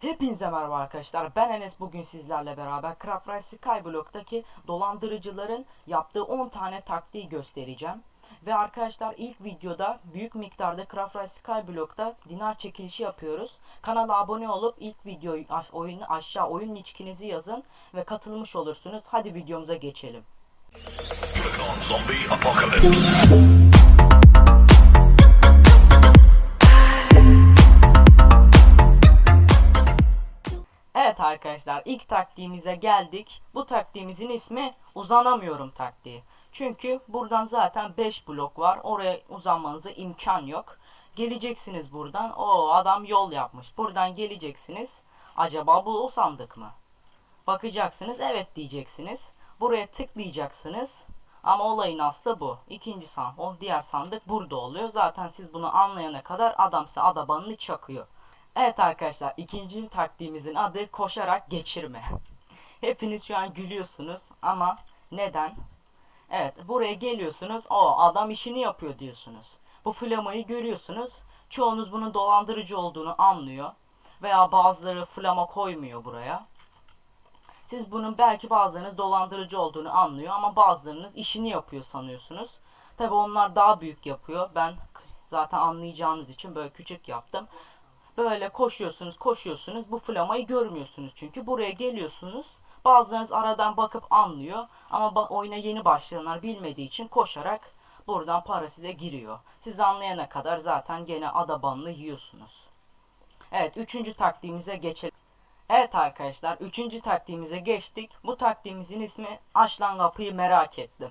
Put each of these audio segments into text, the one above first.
Hepinize merhaba arkadaşlar. Ben Enes bugün sizlerle beraber Craft Rice Skyblock'taki dolandırıcıların yaptığı 10 tane taktiği göstereceğim. Ve arkadaşlar ilk videoda büyük miktarda Craft Rice Skyblock'ta dinar çekilişi yapıyoruz. Kanala abone olup ilk videoyu oyunu aşağı oyun nickinizi yazın ve katılmış olursunuz. Hadi videomuza geçelim. Arkadaşlar ilk taktiğimize geldik. Bu taktiğimizin ismi uzanamıyorum taktiği. Çünkü buradan zaten 5 blok var. Oraya uzanmanıza imkan yok. Geleceksiniz buradan. O adam yol yapmış. Buradan geleceksiniz. Acaba bu o sandık mı? Bakacaksınız. Evet diyeceksiniz. Buraya tıklayacaksınız. Ama olayın aslı bu. İkinci sandık, diğer sandık burada oluyor. Zaten siz bunu anlayana kadar adam size adabanını çakıyor. Evet arkadaşlar ikinci taktiğimizin adı koşarak geçirme. Hepiniz şu an gülüyorsunuz ama neden? Evet buraya geliyorsunuz o adam işini yapıyor diyorsunuz. Bu flamayı görüyorsunuz. Çoğunuz bunun dolandırıcı olduğunu anlıyor. Veya bazıları flama koymuyor buraya. Siz bunun belki bazılarınız dolandırıcı olduğunu anlıyor ama bazılarınız işini yapıyor sanıyorsunuz. Tabi onlar daha büyük yapıyor. Ben zaten anlayacağınız için böyle küçük yaptım. Böyle koşuyorsunuz koşuyorsunuz bu flamayı görmüyorsunuz çünkü buraya geliyorsunuz. Bazılarınız aradan bakıp anlıyor ama oyuna yeni başlayanlar bilmediği için koşarak buradan para size giriyor. Siz anlayana kadar zaten gene adabanını yiyorsunuz. Evet üçüncü taktiğimize geçelim. Evet arkadaşlar üçüncü taktiğimize geçtik. Bu taktiğimizin ismi aç lan kapıyı merak ettim.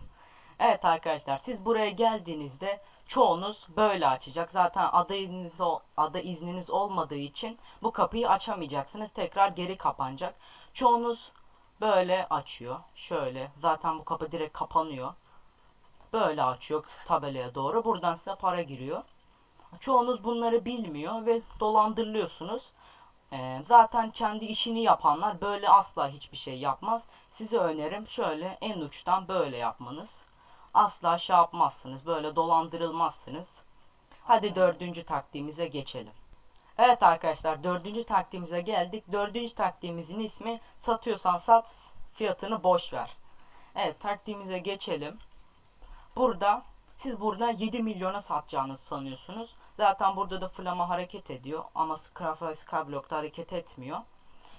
Evet arkadaşlar siz buraya geldiğinizde çoğunuz böyle açacak. Zaten ada izniniz, ada izniniz olmadığı için bu kapıyı açamayacaksınız. Tekrar geri kapanacak. Çoğunuz böyle açıyor. Şöyle. Zaten bu kapı direkt kapanıyor. Böyle açıyor tabelaya doğru. Buradan size para giriyor. Çoğunuz bunları bilmiyor ve dolandırılıyorsunuz. Ee, zaten kendi işini yapanlar böyle asla hiçbir şey yapmaz. Size önerim şöyle en uçtan böyle yapmanız. Asla şey yapmazsınız. Böyle dolandırılmazsınız. Hadi dördüncü taktiğimize geçelim. Evet arkadaşlar dördüncü taktiğimize geldik. Dördüncü taktiğimizin ismi satıyorsan sat fiyatını boş ver. Evet taktiğimize geçelim. Burada siz burada 7 milyona satacağınızı sanıyorsunuz. Zaten burada da flama hareket ediyor ama Scrafra Skyblock'ta hareket etmiyor.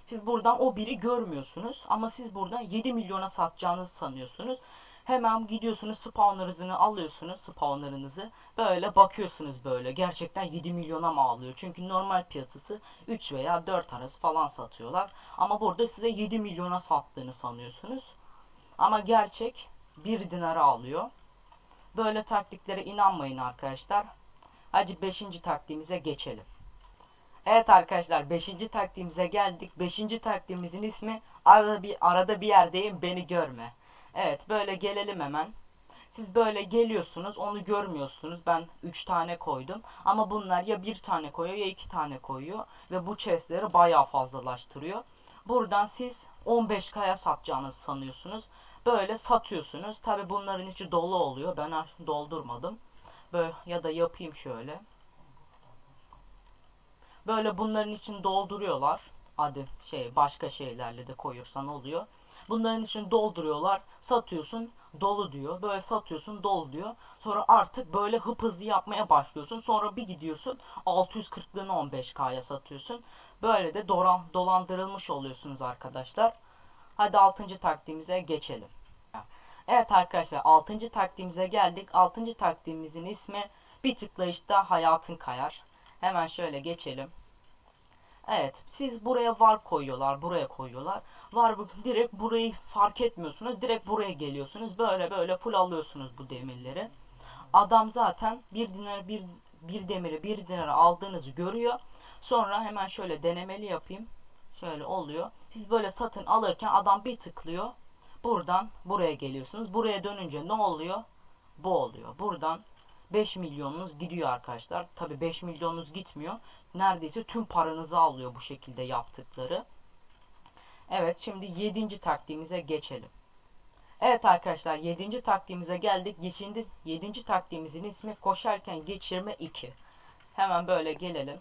Siz buradan o biri görmüyorsunuz ama siz buradan 7 milyona satacağınızı sanıyorsunuz. Hemen gidiyorsunuz spawner'ınızı alıyorsunuz spawner'ınızı böyle bakıyorsunuz böyle gerçekten 7 milyona mı alıyor? Çünkü normal piyasası 3 veya 4 arası falan satıyorlar. Ama burada size 7 milyona sattığını sanıyorsunuz. Ama gerçek 1 dinara alıyor. Böyle taktiklere inanmayın arkadaşlar. Hadi 5. taktiğimize geçelim. Evet arkadaşlar 5. taktiğimize geldik. 5. taktiğimizin ismi arada bir arada bir yerdeyim beni görme. Evet böyle gelelim hemen. Siz böyle geliyorsunuz onu görmüyorsunuz. Ben 3 tane koydum. Ama bunlar ya bir tane koyuyor ya iki tane koyuyor. Ve bu chestleri bayağı fazlalaştırıyor. Buradan siz 15k'ya satacağınızı sanıyorsunuz. Böyle satıyorsunuz. Tabi bunların içi dolu oluyor. Ben doldurmadım. Böyle ya da yapayım şöyle. Böyle bunların için dolduruyorlar. Hadi şey başka şeylerle de koyursan oluyor. Bunların için dolduruyorlar. Satıyorsun dolu diyor. Böyle satıyorsun dolu diyor. Sonra artık böyle hıp hızlı yapmaya başlıyorsun. Sonra bir gidiyorsun 640'lığını 15K'ya satıyorsun. Böyle de dolan, dolandırılmış oluyorsunuz arkadaşlar. Hadi 6. taktiğimize geçelim. Evet arkadaşlar 6. taktiğimize geldik. 6. taktiğimizin ismi bir tıklayışta hayatın kayar. Hemen şöyle geçelim. Evet siz buraya var koyuyorlar buraya koyuyorlar. Var direkt burayı fark etmiyorsunuz. Direkt buraya geliyorsunuz. Böyle böyle full alıyorsunuz bu demirleri. Adam zaten bir dinar bir bir demiri bir dinara aldığınızı görüyor. Sonra hemen şöyle denemeli yapayım. Şöyle oluyor. Siz böyle satın alırken adam bir tıklıyor. Buradan buraya geliyorsunuz. Buraya dönünce ne oluyor? Bu oluyor. Buradan 5 milyonunuz gidiyor arkadaşlar. Tabi 5 milyonunuz gitmiyor. Neredeyse tüm paranızı alıyor bu şekilde yaptıkları. Evet şimdi 7. taktiğimize geçelim. Evet arkadaşlar 7. taktiğimize geldik. 7. 7. taktiğimizin ismi koşarken geçirme 2. Hemen böyle gelelim.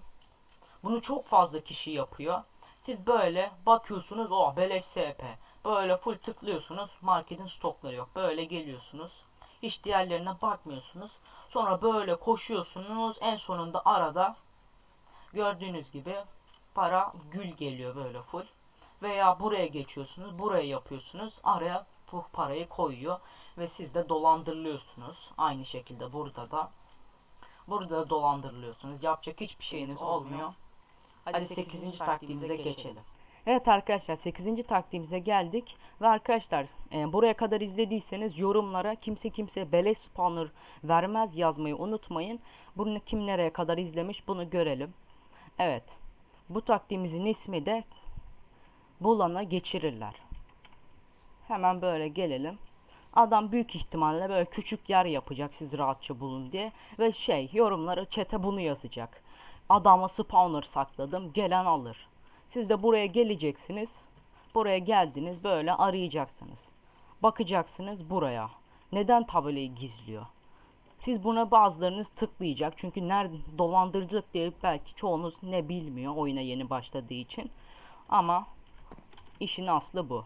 Bunu çok fazla kişi yapıyor. Siz böyle bakıyorsunuz o beleş SP. Böyle full tıklıyorsunuz. Marketin stokları yok. Böyle geliyorsunuz. Hiç diğerlerine bakmıyorsunuz. Sonra böyle koşuyorsunuz. En sonunda arada gördüğünüz gibi para gül geliyor böyle full. Veya buraya geçiyorsunuz. Buraya yapıyorsunuz. Araya bu parayı koyuyor. Ve siz de dolandırılıyorsunuz. Aynı şekilde burada da. Burada da dolandırılıyorsunuz. Yapacak hiçbir şeyiniz olmuyor. Hadi 8. taktiğimize geçelim. Evet arkadaşlar 8. taktiğimize geldik ve arkadaşlar e, buraya kadar izlediyseniz yorumlara kimse kimseye beleş spawner vermez yazmayı unutmayın. Bunu kim nereye kadar izlemiş bunu görelim. Evet bu taktiğimizin ismi de bulana geçirirler. Hemen böyle gelelim. Adam büyük ihtimalle böyle küçük yer yapacak siz rahatça bulun diye. Ve şey yorumlara çete bunu yazacak. Adama spawner sakladım gelen alır. Siz de buraya geleceksiniz. Buraya geldiniz böyle arayacaksınız. Bakacaksınız buraya. Neden tabelayı gizliyor? Siz buna bazılarınız tıklayacak. Çünkü nerede dolandırıcılık diye belki çoğunuz ne bilmiyor oyuna yeni başladığı için. Ama işin aslı bu.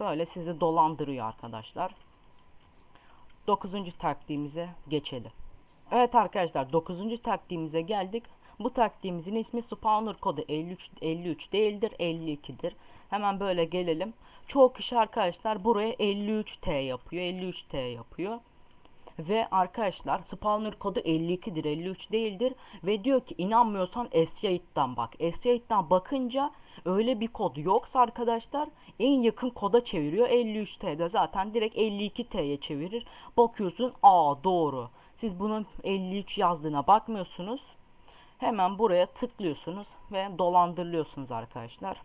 Böyle sizi dolandırıyor arkadaşlar. 9. taktiğimize geçelim. Evet arkadaşlar 9. taktiğimize geldik. Bu taktiğimizin ismi spawner kodu 53 53 değildir 52'dir. Hemen böyle gelelim. Çoğu kişi arkadaşlar buraya 53T yapıyor. 53T yapıyor. Ve arkadaşlar spawner kodu 52'dir 53 değildir. Ve diyor ki inanmıyorsan Escape'den bak. Escape'den bakınca öyle bir kod yoksa arkadaşlar en yakın koda çeviriyor. 53T'de zaten direkt 52T'ye çevirir. Bakıyorsun aa doğru. Siz bunun 53 yazdığına bakmıyorsunuz. Hemen buraya tıklıyorsunuz ve dolandırılıyorsunuz arkadaşlar.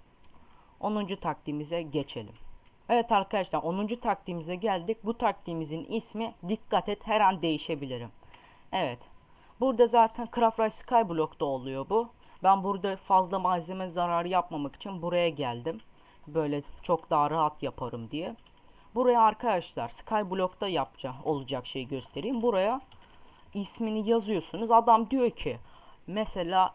10. taktiğimize geçelim. Evet arkadaşlar 10. taktiğimize geldik. Bu taktiğimizin ismi dikkat et her an değişebilirim. Evet. Burada zaten Craft Rice Skyblock'ta oluyor bu. Ben burada fazla malzeme zararı yapmamak için buraya geldim. Böyle çok daha rahat yaparım diye. Buraya arkadaşlar Skyblock'ta yapacağım olacak şeyi göstereyim. Buraya ismini yazıyorsunuz. Adam diyor ki mesela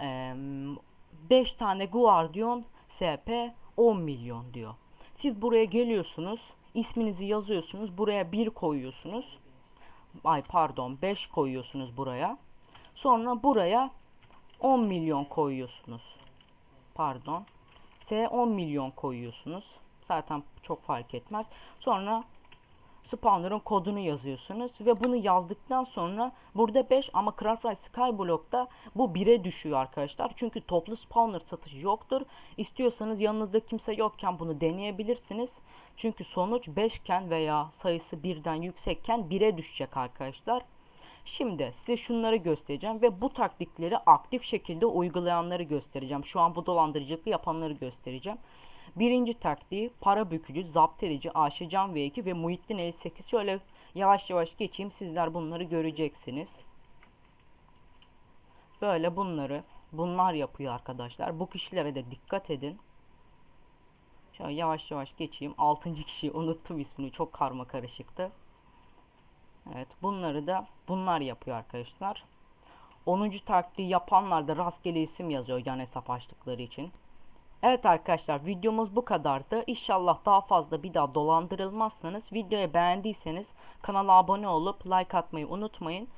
5 tane Guardian SP 10 milyon diyor. Siz buraya geliyorsunuz. isminizi yazıyorsunuz. Buraya 1 koyuyorsunuz. Ay pardon 5 koyuyorsunuz buraya. Sonra buraya 10 milyon koyuyorsunuz. Pardon. S 10 milyon koyuyorsunuz. Zaten çok fark etmez. Sonra spawner'ın kodunu yazıyorsunuz ve bunu yazdıktan sonra burada 5 ama Craftry Skyblock'ta bu 1'e düşüyor arkadaşlar. Çünkü toplu spawner satışı yoktur. İstiyorsanız yanınızda kimse yokken bunu deneyebilirsiniz. Çünkü sonuç 5 iken veya sayısı birden yüksekken 1'e düşecek arkadaşlar. Şimdi size şunları göstereceğim ve bu taktikleri aktif şekilde uygulayanları göstereceğim. Şu an bu dolandırıcılığı yapanları göstereceğim. Birinci taktiği para bükücü, zapt edici, Aşıcan V2 ve Muhittin 58. Şöyle yavaş yavaş geçeyim sizler bunları göreceksiniz. Böyle bunları bunlar yapıyor arkadaşlar. Bu kişilere de dikkat edin. Şöyle yavaş yavaş geçeyim. Altıncı kişiyi unuttum ismini. Çok karma karışıktı. Evet bunları da bunlar yapıyor arkadaşlar. 10. taktiği yapanlar da rastgele isim yazıyor yan hesap açtıkları için. Evet arkadaşlar videomuz bu kadardı. İnşallah daha fazla bir daha dolandırılmazsanız videoyu beğendiyseniz kanala abone olup like atmayı unutmayın.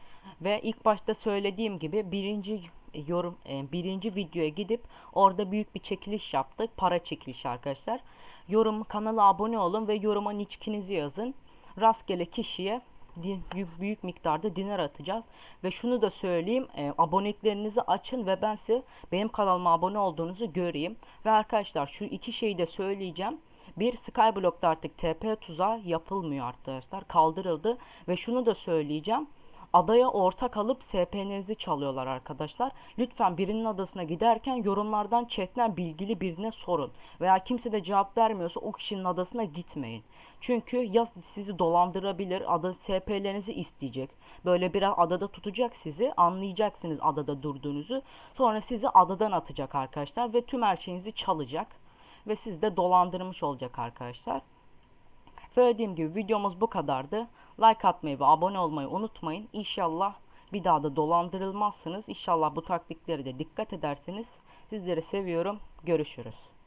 Ve ilk başta söylediğim gibi birinci yorum e, birinci videoya gidip orada büyük bir çekiliş yaptık. Para çekilişi arkadaşlar. Yorum kanala abone olun ve yoruma nickinizi yazın. Rastgele kişiye din, büyük miktarda dinar atacağız. Ve şunu da söyleyeyim. E, aboneliklerinizi açın ve ben size benim kanalıma abone olduğunuzu göreyim. Ve arkadaşlar şu iki şeyi de söyleyeceğim. Bir Skyblock'ta artık TP tuzağı yapılmıyor arkadaşlar. Kaldırıldı. Ve şunu da söyleyeceğim adaya ortak alıp SP'nizi çalıyorlar arkadaşlar. Lütfen birinin adasına giderken yorumlardan chatten bilgili birine sorun. Veya kimse de cevap vermiyorsa o kişinin adasına gitmeyin. Çünkü ya sizi dolandırabilir, ada SP'lerinizi isteyecek. Böyle biraz adada tutacak sizi, anlayacaksınız adada durduğunuzu. Sonra sizi adadan atacak arkadaşlar ve tüm her şeyinizi çalacak. Ve siz de dolandırmış olacak arkadaşlar. Söylediğim gibi videomuz bu kadardı. Like atmayı ve abone olmayı unutmayın. İnşallah bir daha da dolandırılmazsınız. İnşallah bu taktikleri de dikkat edersiniz. Sizleri seviyorum. Görüşürüz.